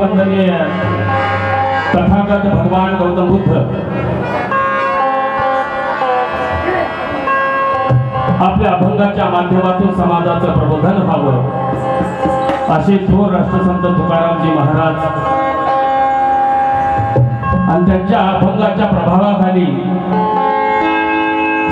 वंदनीय तथागत भगवान गौतम बुद्ध। आपल्या अभंगाच्या माध्यमातून समाजाचं प्रबोधन व्हावं असे थोर राष्ट्रसंत तुकारामजी महाराज आणि त्यांच्या अभंगाच्या प्रभावाखाली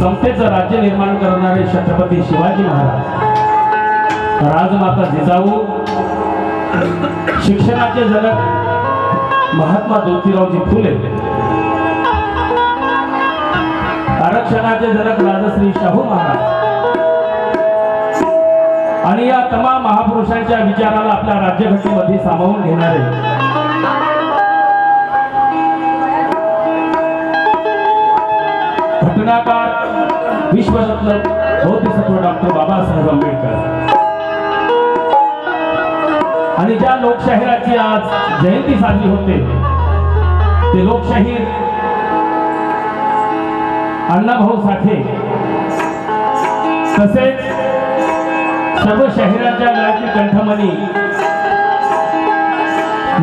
समतेचं राज्य निर्माण करणारे छत्रपती शिवाजी महाराज राजमाता जिजाऊ शिक्षणाचे जनक महात्मा ज्योतिरावजी फुले. आरक्षणाचे जनक राजश्री शाहू महाराज. आणि या तमाम महापुरुषांच्या विचाराला आपल्या राज्यघटनेमध्ये सामावून घेणारे. घटनाकार विश्वरत्न बौद्धिसत्व डॉक्टर बाबासाहेब आंबेडकर. आणि ज्या लोकशाहीराची आज जयंती साजरी होते ते लोकशाहीर अण्णाभाऊ साठे तसेच सर्व शाहिरांच्या गळ्यातील कंठमणी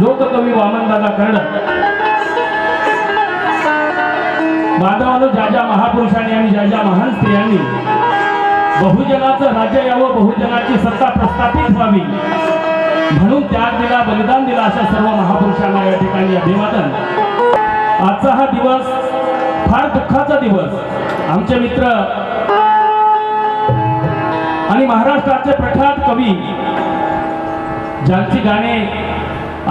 लोककवी वामनदादा कर्णक माधवानो ज्या ज्या महापुरुषांनी आणि ज्या ज्या महान स्त्रियांनी बहुजनाचं राज्य यावं बहुजनाची सत्ता प्रस्थापित व्हावी. म्हणून त्याग दिला बलिदान दिला अशा सर्व महापुरुषांना या ठिकाणी अभिवादन. आजचा हा दिवस फार दुःखाचा दिवस. आमचे मित्र आणि महाराष्ट्राचे प्रख्यात कवी ज्यांची गाणे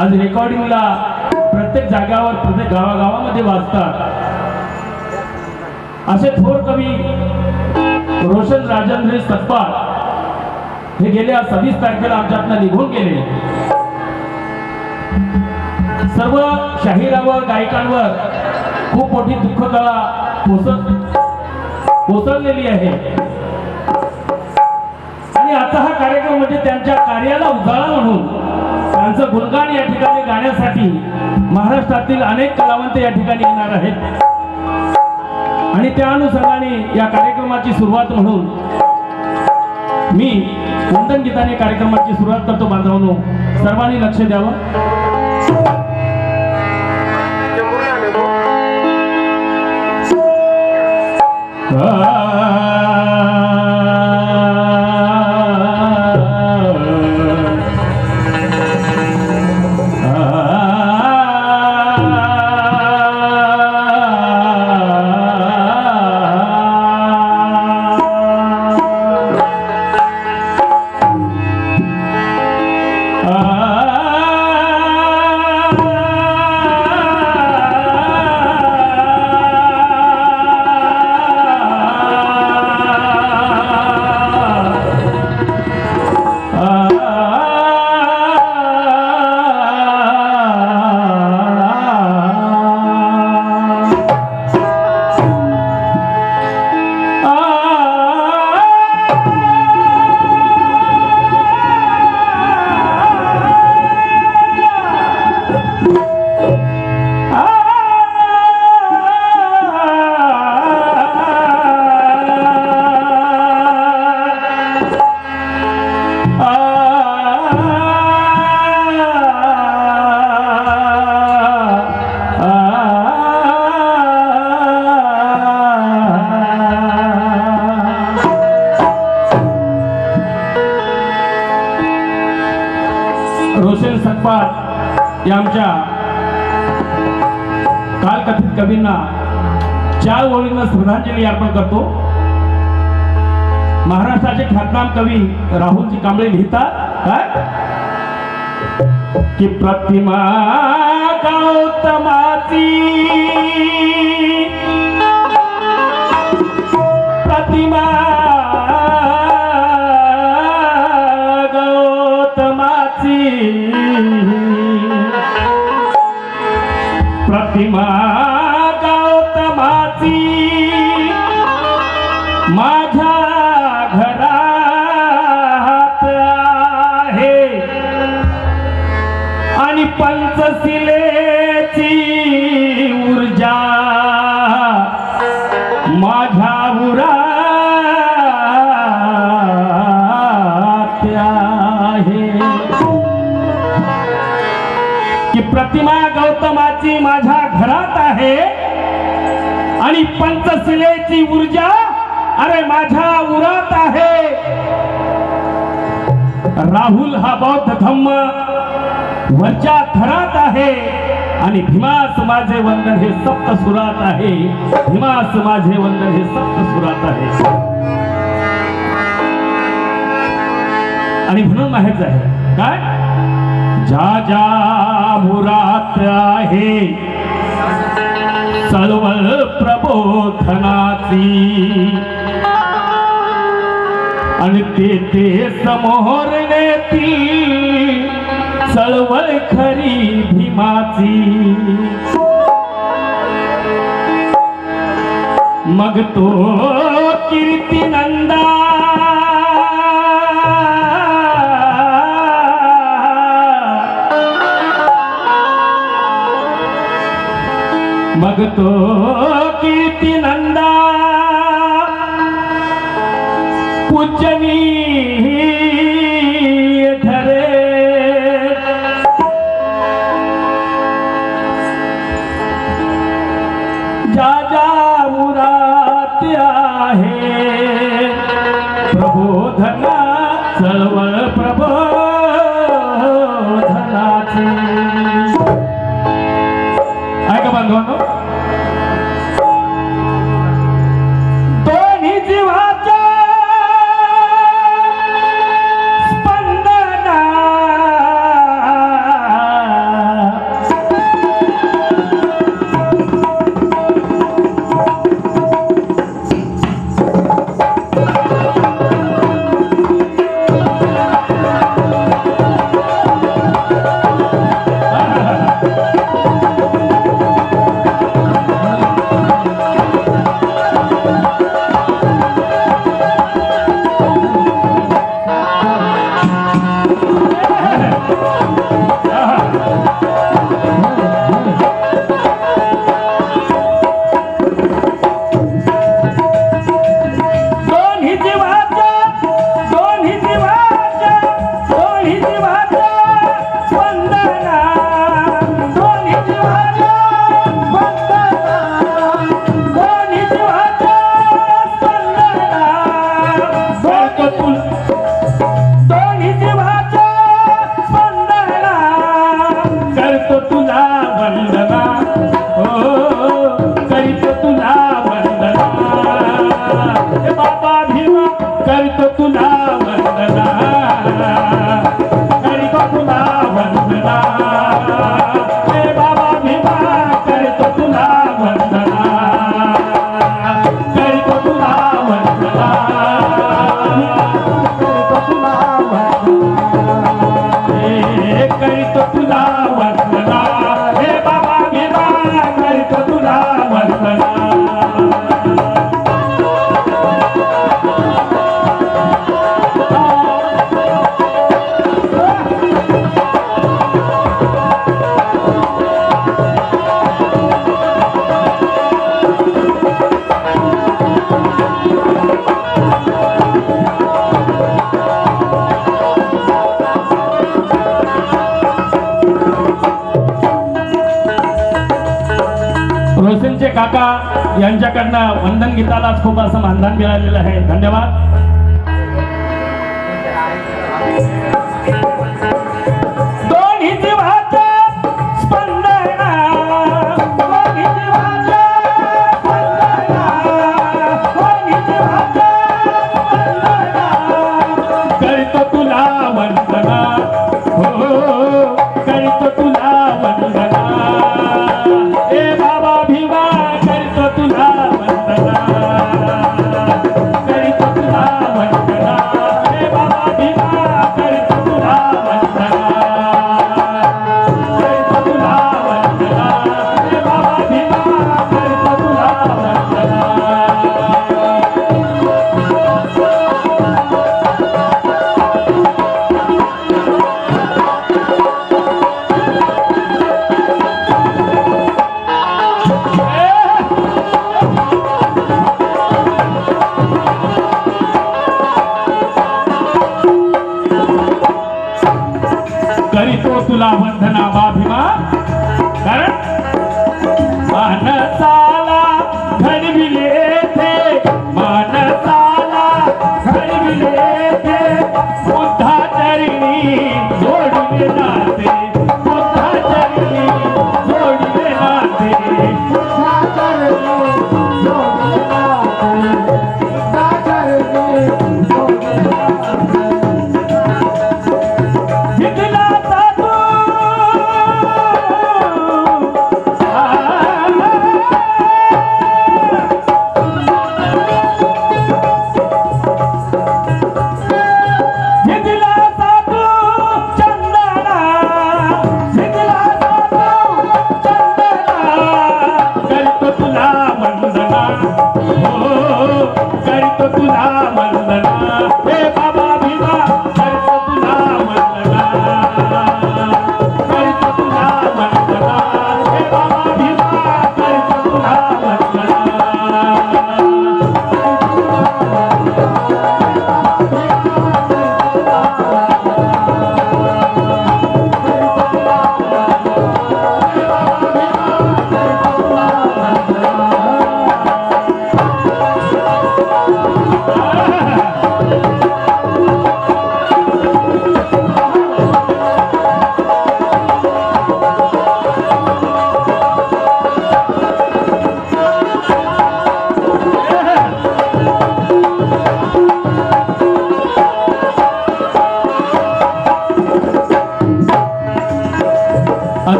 आज रेकॉर्डिंगला प्रत्येक जाग्यावर प्रत्येक गावागावामध्ये वाजतात. असे थोर कवी रोशन राजेंद्र सतपाल हे गेल्या सव्वीस तारखेला आमच्यातनं निघून गेले. सर्व शाहिरावर गायकांवर खूप मोठी दुःख कला कोसळलेली आहे. आणि आता हा कार्यक्रम म्हणजे त्यांच्या कार्याला उजाळा म्हणून त्यांचं गुणगान या ठिकाणी गाण्यासाठी महाराष्ट्रातील अनेक कलावंत या ठिकाणी येणार आहेत. आणि त्या अनुषंगाने या कार्यक्रमाची सुरुवात म्हणून मी वंदन गीताने कार्यक्रमाची सुरुवात करतो बांधवांनो. सर्वांनी लक्ष द्यावं. रोशन सकपाळ या आमच्या कालकथित कवींना चार ओळींना श्रद्धांजली अर्पण करतो. महाराष्ट्राचे ख्यातनाम कवी राहुलजी कांबळे लिहितात काय? की प्रतिमा गौतमाची गौतमाची प्रतिमा गौतमाची माझ्या घरात आहे. आणि पंचशिलेची ऊर्जा अरे माझ्या उरात आहे. राहुल हा बौद्ध धम्म वरच्या थरात आहे. आणि भीमास माझे वंदन हे सप्त सुरात आहे. भीमास माझे वंदन हे सप्त सुरात आहे. आणि म्हणून माहीत आहे काय? जा जा. चळवळ प्रबोधनाची आणि तेथे समोर नेतील चळवळ खरी भीमाची. मग तो कीर्ती नंदा मग तो कीर्ती नंदा पूजनी काका यांच्याकडनं वंदन गीताला खूप असं मानधन मिळालेलं आहे. धन्यवाद.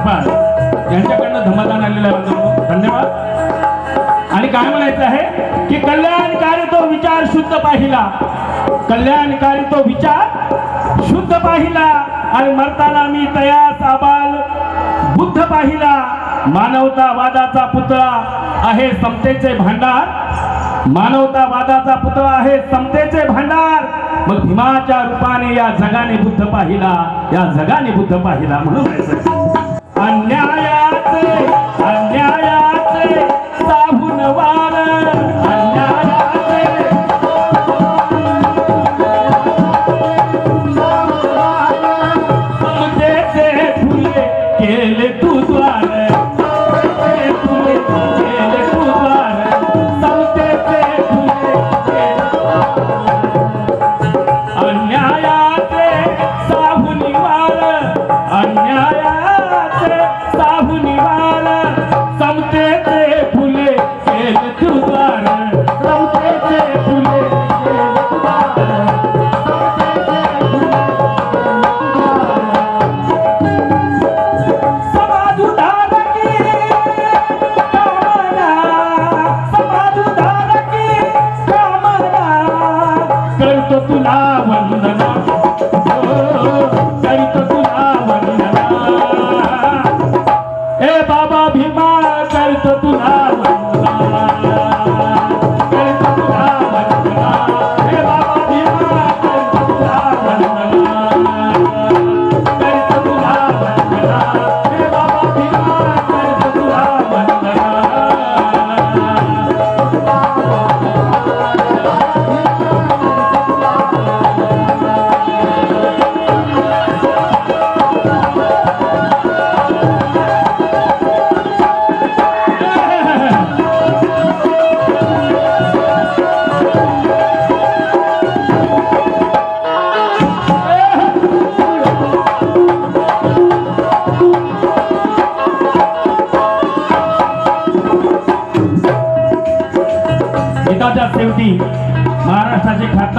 जगपाल यांच्याकडनं धमादान आलेला आहे धन्यवाद. आणि काय म्हणायचं आहे? की कल्याणकारी तो विचार शुद्ध पाहिला. कल्याणकारी तो विचार शुद्ध पाहिला. आणि मरताना मी तयास आबाल बुद्ध पाहिला. मानवता वादाचा पुतळा आहे समतेचे भांडार. मानवता वादाचा पुतळा आहे समतेचे भांडार. मग भीमाच्या रूपाने या जगाने बुद्ध पाहिला. या जगाने बुद्ध पाहिला म्हणून.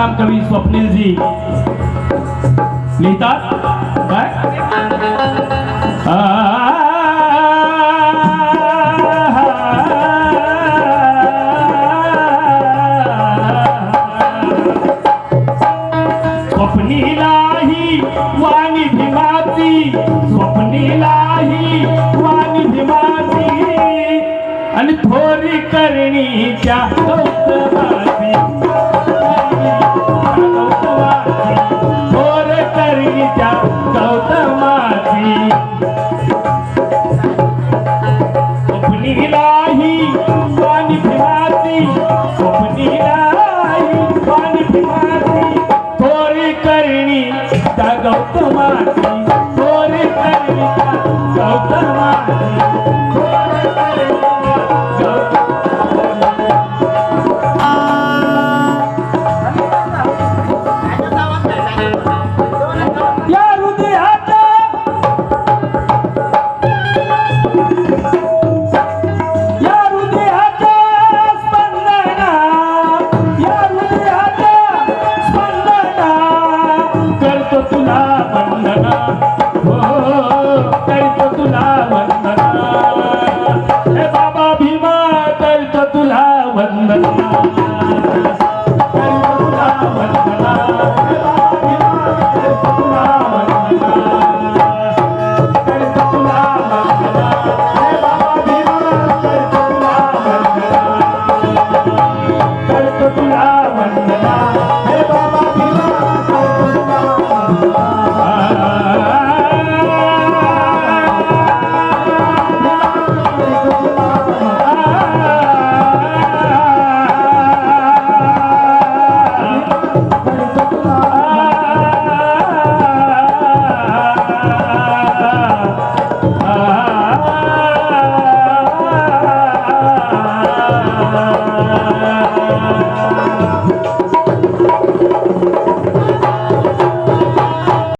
ख्यातनाम कवी स्वप्नीलजी लिहितात काय स्वप्नीलाही वाणी भीमाची स्वप्नीलाही वाणी भीमाची आणि थोरी करणीच्या गौतमाची थोरी हृदयाच्या स्पंदना करतो तुला वंदना Allah.